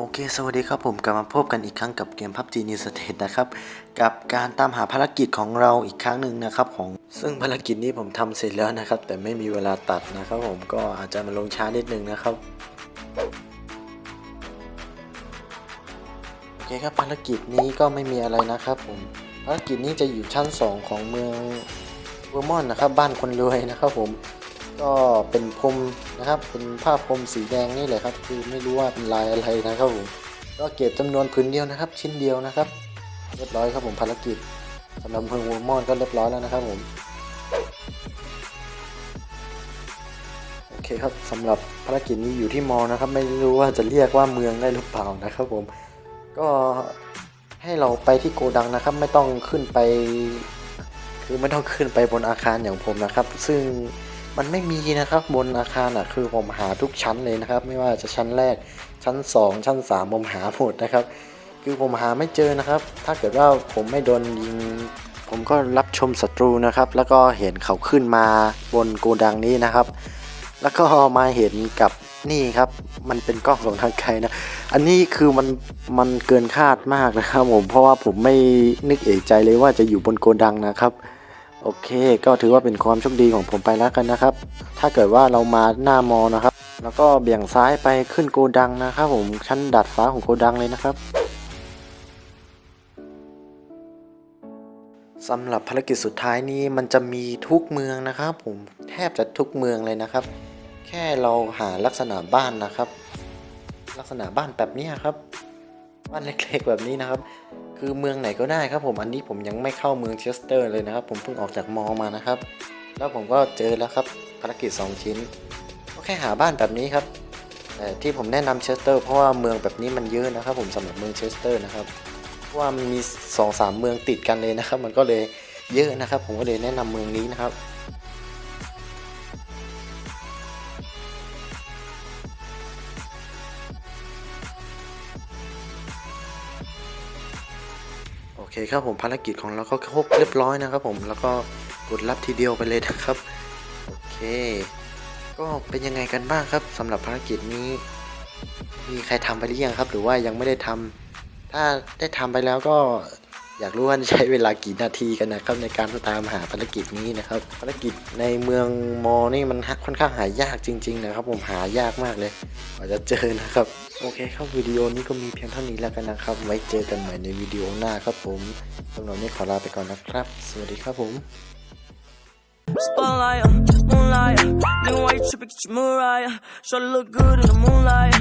โอเค สวัสดีครับผมกลับมาพบกันอีกครั้งกับเกม PUBG New State นะครับ กับการตามหาภารกิจของเราอีกครั้งหนึ่งนะครับของซึ่งภารกิจนี้ผมทำเสร็จแล้วนะครับ แต่ไม่มีเวลาตัดนะครับผมก็อาจจะมาลงช้านิดนึงนะครับ โอเคครับภารกิจนี้ก็ไม่มีอะไรนะครับผมภารกิจนี้จะอยู่ชั้น 2 ของเมืองเวอร์มอนต์นะครับ บ้านคนรวยนะครับผม ก็เป็นพรมนะครับ เป็นผ้าพรมสีแดงนี่แหละครับ คือไม่รู้ว่าเป็นลายอะไรนะครับผมก็เก็บจำนวนผืนเดียวนะครับ ชิ้นเดียวนะครับ เรียบร้อยครับผมภารกิจสำหรับเมืองวอร์มอนก็เรียบร้อยแล้วนะครับผมโอเคครับสำหรับภารกิจนี้อยู่ที่มอนะครับ ไม่รู้ว่าจะเรียกว่าเมืองได้หรือเปล่านะครับผมก็ให้เราไปที่โกดังนะครับ ไม่ต้องขึ้นไป คือไม่ต้องขึ้นไปบนอาคารอย่างผมนะครับ ซึ่ง มันไม่มีนะครับบนอาคารอะคือผมหาทุกชั้นเลยนะครับ ไม่ว่าจะชั้นแรกชั้น 2 ชั้น 3 ผมหาหมดนะครับ คือผมหาไม่เจอนะครับ ถ้าเกิดว่าผมไม่โดนยิง ผมก็รับชมศัตรูนะครับ แล้วก็เห็นเขาขึ้นมาบนโกดังนี้นะครับ แล้วก็มาเห็นกับนี่ครับมันเป็นกล้องของทางไกลนะ อันนี้คือมันมันเกินคาดมากนะครับผมเพราะว่าผมไม่นึกเอกใจเลยว่าจะอยู่บนโกดังนะครับ โอเค ก็ถือว่าเป็นความโชคดีของผมไปแล้วกันนะครับ ถ้าเกิดว่าเรามาหน้ามอนะครับ แล้วก็เบี่ยงซ้ายไปขึ้นโกดังนะครับผมชั้นดัดฟ้าของโกดังเลยนะครับสำหรับภารกิจสุดท้ายนี้มันจะมีทุกเมืองนะครับ ผมแทบจะทุกเมืองเลยนะครับ แค่เราหาลักษณะบ้านนะครับ ลักษณะบ้านแบบนี้ครับ บ้านเล็กๆแบบนี้นะครับ คือเมืองไหนก็ได้ครับผมอันนี้ผมยังไม่เข้าเมืองเชสเตอร์เลยนะครับ ผมเพิ่งออกจากมอมานะครับ แล้วผมก็เจอแล้วครับภารกิจ 2 ชิ้น ก็แค่หาบ้านแบบนี้ครับแต่ที่ผมแนะนำเชสเตอร์เพราะว่าเมืองแบบนี้มันเยอะนะครับ ผมสำหรับเมืองเชสเตอร์นะครับเพราะว่ามันมี2อสามเมืองติดกันเลยนะครับ มันก็เลยเยอะนะครับ ผมก็เลยแนะนำเมืองนี้นะครับ คครับผมภารกิจของเราก็ครบเรียบร้อยนะครับผมแล้วก็กดรับทีเดียวไปเลยนะครับโอเค ก็เป็นยังไงกันบ้างครับสำหรับภารกิจนี้ มีใครทำไปหรือยังครับ หรือว่ายังไม่ได้ทำถ้าได้ทำไปแล้วก็ อยากรู้ว่าใช้เวลากี่นาทีกันนะครับในการตามหาภารกิจนี้นะครับภารกิจในเมืองมอนี่มันค่อนข้างหายากจริง ๆ นะครับ ผมหายากมากเลยกว่าจะเจอนะครับ โอเคครับวิดีโอนี้ก็มีเพียงเท่านี้แล้วกันนะครับ ไว้เจอกันใหม่ในวิดีโอหน้าครับผมสำหรับนี้ขอลาไปก่อนนะครับ สวัสดีครับผม Spotlight, moonlight, uh, nigga, why you tripping? Get your Mariah. Sure look good in the moonlight.